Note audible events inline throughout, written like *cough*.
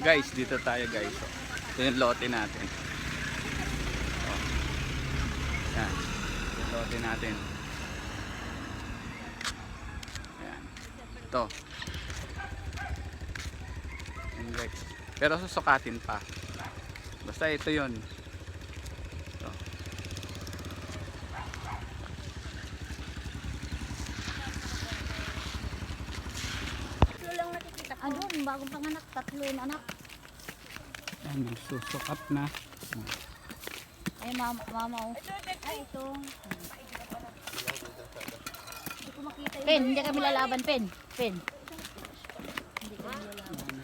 Guys, dito tayo guys. Ito yung lote natin. Oh. Yan. Yung lote natin. Yan. Ito. Guys. Pero susukatin pa. Basta ito yon. Ito. Tatlo lang nakikita ko. Ano, bagong panganak, tatlo yung anak. Yan, nagsusukat na. Ay, mama, mama oh. Ay, ito. Hindi ko makita yun. Pen, hindi kami lalaban, pen. Pen. Hindi kami lalaban.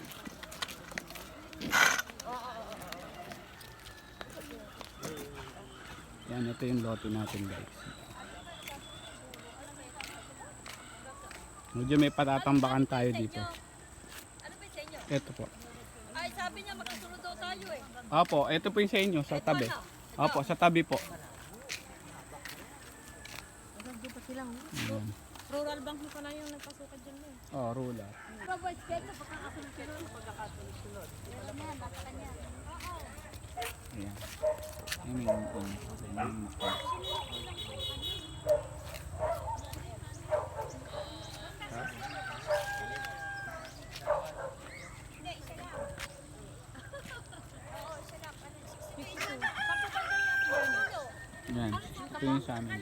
Yan, ito yung lote natin guys. Medyo may patatambakan tayo dito. Ito po. Ay, sabi niya magkasunod daw tayo eh. Opo, ito po yung sa inyo, sa tabi. Opo, sa tabi po. Hindi pa sila. oh. Rural bank mo pa na yung nagpasukat dyan mo. Oh, ruler. Provide schedule, pagkakasunod-sunod. Pagkakasunod-sunod. Ayan, bakit niya. Ayan. Ayan yung un. Ayan yung mukha. Ha? Yan. Ito yung sa amin.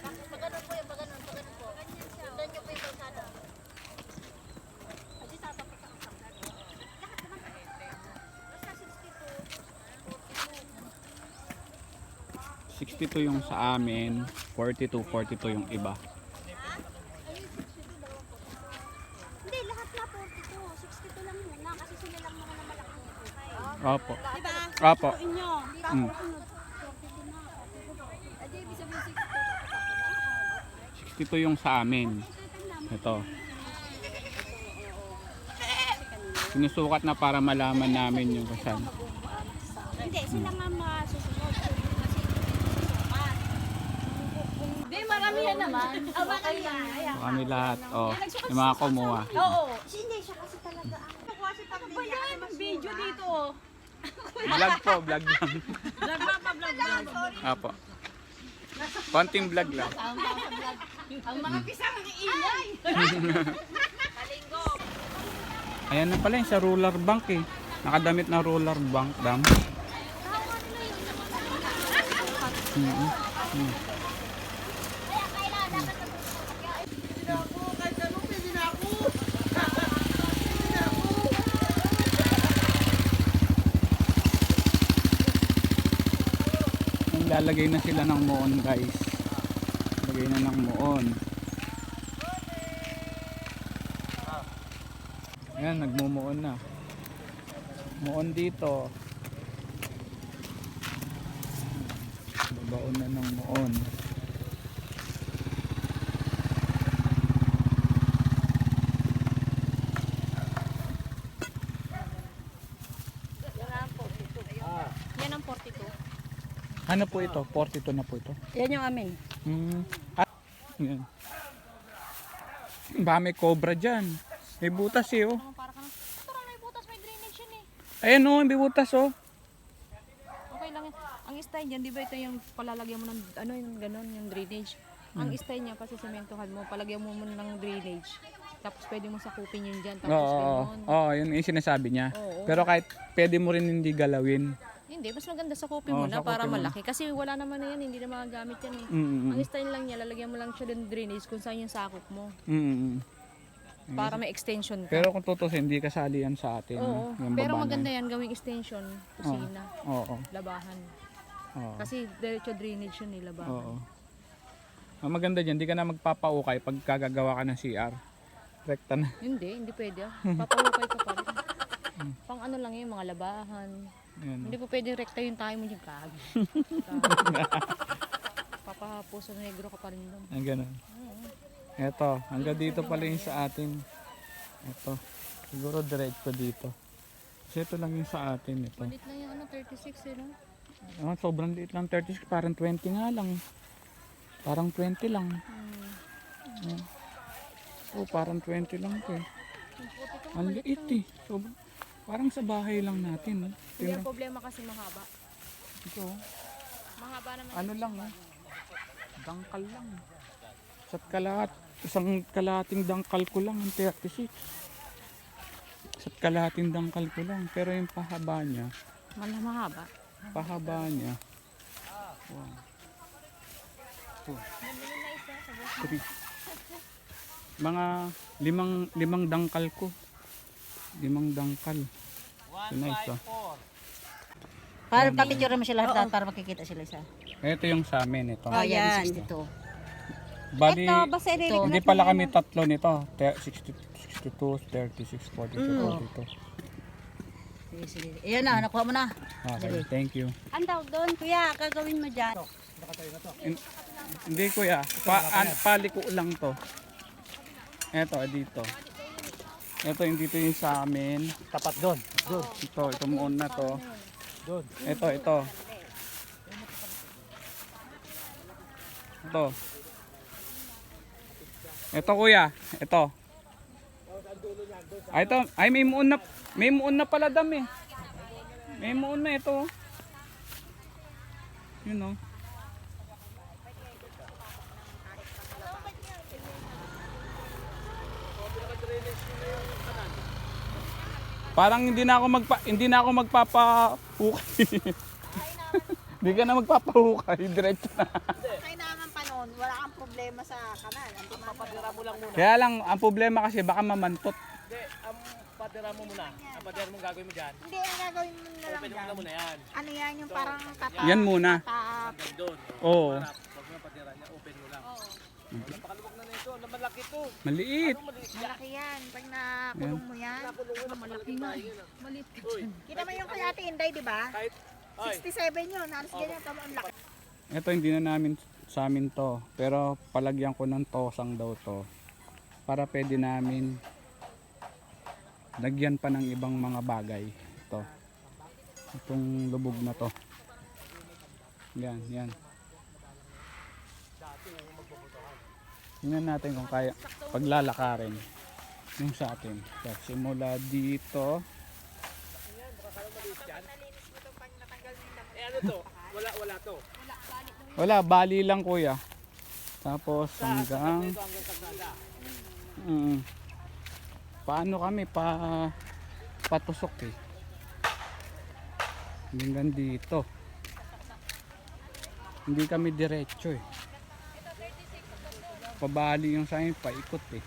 Po yung pag ganun, pag ganun po. Doon niyo po yung kalsada. 62 yung sa amin, 42, 42 yung iba. Hindi, lahat na 42. 62 lang muna kasi sila lang mga na buhay. Opo. Diba? Opo. Inyo. Mm. Adi, ibig sabihin 60. 62 yung sa amin. Ito. Sinusukat na para malaman namin yung kasan. Hindi, sila nga masusunod. Di, marami yan naman. Lang. Kami lahat. Oh, yung mga kumuha. Oo. Hindi siya kasi talaga. Ano ba yan? Video dito oh. Vlog po, vlog lang. Vlog ba pa vlog lang? Apo. Konting vlog lang. Ang mga pisang ang iingay. Ayan na pala yung sa roller bank eh. Nakadamit na roller bank dam. Mm mm. Lalagay na sila ng muon guys. Lagay na ng muon. Ayan, nagmumuon na. Muon dito. Babaon na ng muon. Yan ang 42. Ano po ito? 42 na po ito. Yan yung amin. Hmm. Ah, yan. Ba may cobra dyan. May butas eh oh. Ano para ka na? Ito na may butas, may drainage yan eh. Ayan oh, may butas oh. Okay lang yan. Ang style niyan, di ba ito yung palalagyan mo ng ano yung ganon, yung drainage. Ang style niya, kasi sementohan mo, palagyan mo muna ng drainage. Tapos pwede mo sakupin yun dyan. Tapos Oo, ganon. oo, yun yung sinasabi niya. Oo. Pero kahit pwede mo rin hindi galawin. Hindi, mas maganda sakupin Oo, mo na para sakupin mo. malaki. Kasi wala naman na yan, hindi na magagamit yan eh. Mm, mm, Ang style lang niya, lalagyan mo lang siya ng drainage kung saan yung sakop mo. mm, mm, mm. Para may extension ka. Pero kung tutusin, hindi kasali yan sa atin. Oo, yung pero baba na maganda yan. gawing extension, kusina, Oo, labahan. oo, Kasi diretso drainage yun eh, labahan. oo. Ang maganda dyan, hindi ka na magpapaukay pag kagagawa ka ng CR. Rekta na. Hindi, hindi pwede ah. *laughs* Ka pa rin. Pang ano lang yun, mga labahan. Yan. Hindi po pwede rekta yung tayo mo yung kag. Papapuso negro ka pa rin doon. Ang ganun. Eto, hanggang dito pala yung sa atin. Eto. Siguro diretso dito. Kasi ito lang yung sa atin. Ito. Malit lang yung ano, 36 eh, no? Ah, sobrang liit lang. 36, parang 20 nga lang. Parang 20 lang. Hmm. Oh, parang 20 lang to eh. Ang liit eh. So, parang sa bahay lang natin. Hindi ang problema kasi mahaba. Ito, oh. Mahaba naman. ano lang oh. Dangkal lang. Sa kalat, isang kalating dangkal ko lang ang 36. Sa kalating dangkal ko lang. Pero yung pahaba niya, Mala mahaba. pahaba niya. Wow. Oh. Three. Mga limang limang dangkal ko. Limang dangkal. So nice oh. Para papicture mo sila lahat para makikita sila isa. Ito yung sa amin ito. Oh, yan, 62. Bali, Ito, basta Ito. hindi pala kami tatlo nito. Te- 60, 62, 36, 42, 42. Sige, sige. Ayan na, nakuha mo na. Okay, thank you. Ang tawag doon, kuya, gagawin mo dyan. In- hindi kuya, pa, an, paliko lang to. Ito, dito. Ito yung dito yung sa amin. Tapat doon. Doon. Ito, ito muna to. Doon. Ito, ito. Ito. Ito kuya, ito. Ay, ito. Ay, may muon na, may muon na pala dam eh. May muon na ito. Yun oh. Parang hindi na ako magpa hindi na ako magpapahukay. *laughs* Hindi ka na magpapahukay, diretso na. Kailangan pa noon, wala kang problema sa kanal. Ang Padira mo lang muna. Kaya lang ang problema kasi baka mamantot. Hindi, ang padira mo muna. Ang padira mo gagawin mo dyan. Hindi, ang gagawin mo na lang Open mo dyan. na muna yan. Ano yan, yung parang tata. Yan muna. doon. Oo. Harap. Huwag mo padira niya. Open mo lang. Napakaluwag na nito. Ang malaki to. Maliit. Ano maliit yan? Malaki yan. Pag nakulong mo yan. Malaki na. Malit ka Uy, Kita mo yung kay Ate Inday, di ba? kahit, ay, 67 yun. Halos ganyan. Tama ang laki. Ito hindi na namin sa amin to. Pero palagyan ko ng tosang daw to. Para pwede namin lagyan pa ng ibang mga bagay. Ito. Itong lubog na to. Yan, yan. Tingnan natin kung kaya paglalakarin yung sa atin. So, simula dito. eh ano to? Wala, wala to. Wala, bali lang kuya. Tapos hanggang. Mm. Paano kami pa patusok eh. Hanggang dito. Hindi kami diretso eh. Pabali yung sa amin, paikot eh.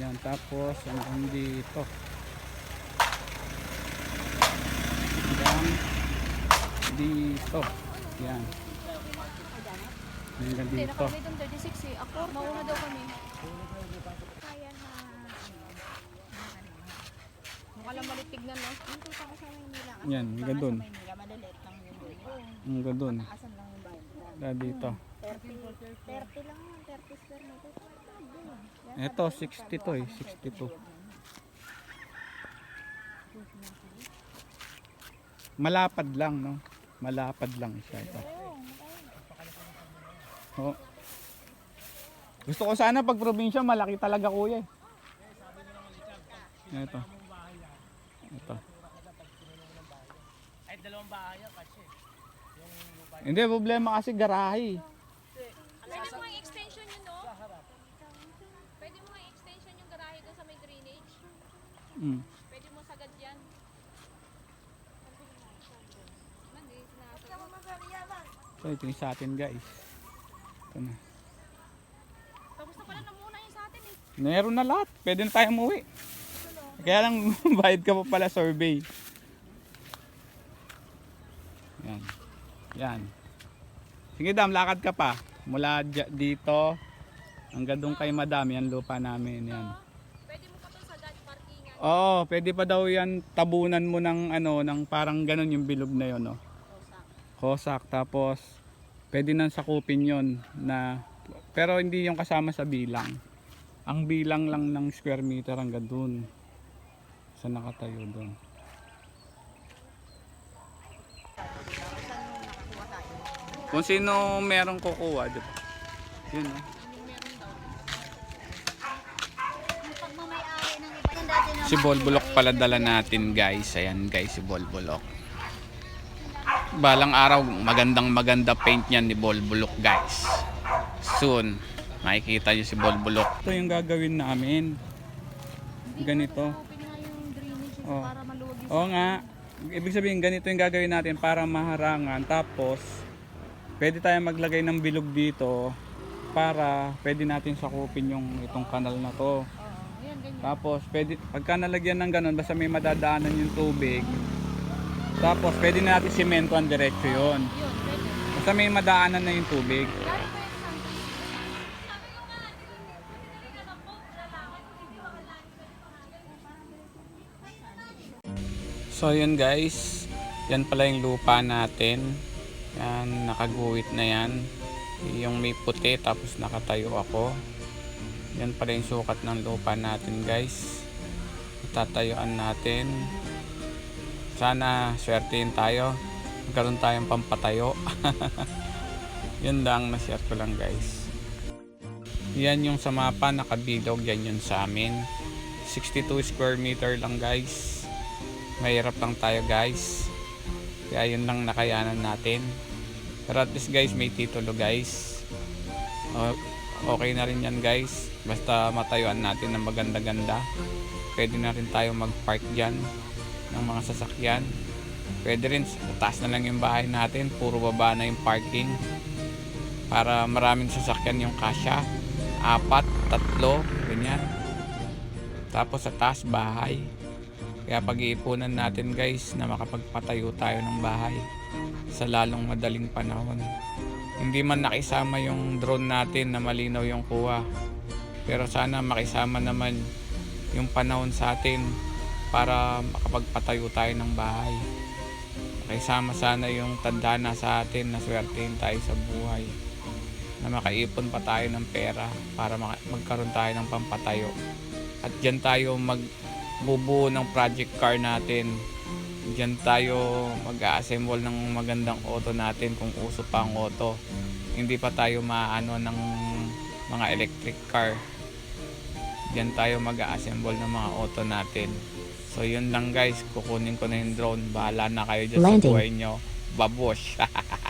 Yan, tapos hanggang dito. Hanggang dito. Yan. Hanggang Hindi, dito. nakalagay doon 36 eh. Ako, mauna daw kami. Kaya na. Mukha malit tignan, no? Yung tuta ko sa Maynila. Yan, hanggang doon. Hanggang? Kaya dito. 30, 30 lang yun. 30 square meter. Ito, 60 to eh. 62. Malapad lang, no? Malapad lang siya ito. Oo. Gusto ko sana pag probinsya, malaki talaga kuya eh. Ito. Ito. Kahit dalawang bahay kasi. Hindi, problema kasi garahe. Pwede mo nga extension yun, no? Pwede mo nga extension yung garahe doon sa may drainage. Mm. Pwede mo sagad yan. So, ito yung sa atin guys. Ito na. Tapos na pala na muna yung sa atin eh. Meron na lahat. Pwede na tayo umuwi. Kaya lang *laughs* bayad ka pa pala survey. Yan. Yan. Sige dam, lakad ka pa. Mula dito hanggang doon kay madam. Yan lupa namin. Yan. Oo, pwede pa daw yan tabunan mo ng ano, ng parang ganun yung bilog na yun, no? Kosak. Tapos, pwede nang sakupin yon na, pero hindi yung kasama sa bilang. Ang bilang lang ng square meter hanggang dun. Sa nakatayo dun. Kung sino merong kukuha, di ba? Yun, no? Si Bolbolok pala dala natin guys. Ayan guys si Bolbolok. Balang araw magandang maganda paint niyan ni Bolbolok guys. Soon makikita niyo si Bolbolok. Ito yung gagawin namin. Ganito. Oh. Oo nga. Ibig sabihin ganito yung gagawin natin para maharangan. Tapos pwede tayo maglagay ng bilog dito para pwede natin sakupin yung itong kanal na to. Tapos, pwede, pagka nalagyan ng ganun, basta may madadaanan yung tubig, tapos pwede na natin simentoan diretso pwede. Basta may madaanan na yung tubig. So yun guys, yan pala yung lupa natin. Yan, nakaguwit na yan. Yung may puti tapos nakatayo ako. Yan pala yung sukat ng lupa natin guys. Tatayuan natin. Sana swertein tayo. Magkaroon tayong pampatayo. *laughs* yun lang, na-share ko lang guys. Yan yung sa mapa, nakabilog. Yan yun sa amin. 62 square meter lang guys mahirap lang tayo guys kaya yun lang nakayanan natin pero at least guys may titulo guys okay na rin yan guys basta matayuan natin ng maganda-ganda. Pwede na rin tayo mag park dyan ng mga sasakyan. Pwede rin taas na lang yung bahay natin. Puro baba na yung parking. Para maraming sasakyan yung kasya. Apat, tatlo, ganyan. Tapos sa taas bahay. Kaya pag-iipunan natin guys na makapagpatayo tayo ng bahay sa lalong madaling panahon. Hindi man nakisama yung drone natin na malinaw yung kuha. Pero sana makisama naman yung panahon sa atin para makapagpatayo tayo ng bahay. Makisama sana yung tandana sa atin na swertein tayo sa buhay. Na makaipon pa tayo ng pera para magkaroon tayo ng pampatayo. At dyan tayo mag bubuo ng project car natin. Diyan tayo mag-assemble ng magandang auto natin kung uso pa ang auto. Hindi pa tayo maano ng mga electric car. Diyan tayo mag-assemble ng mga auto natin. So yun lang guys, kukunin ko na yung drone. Bahala na kayo dyan sa Landing. buhay nyo. Babush! *laughs*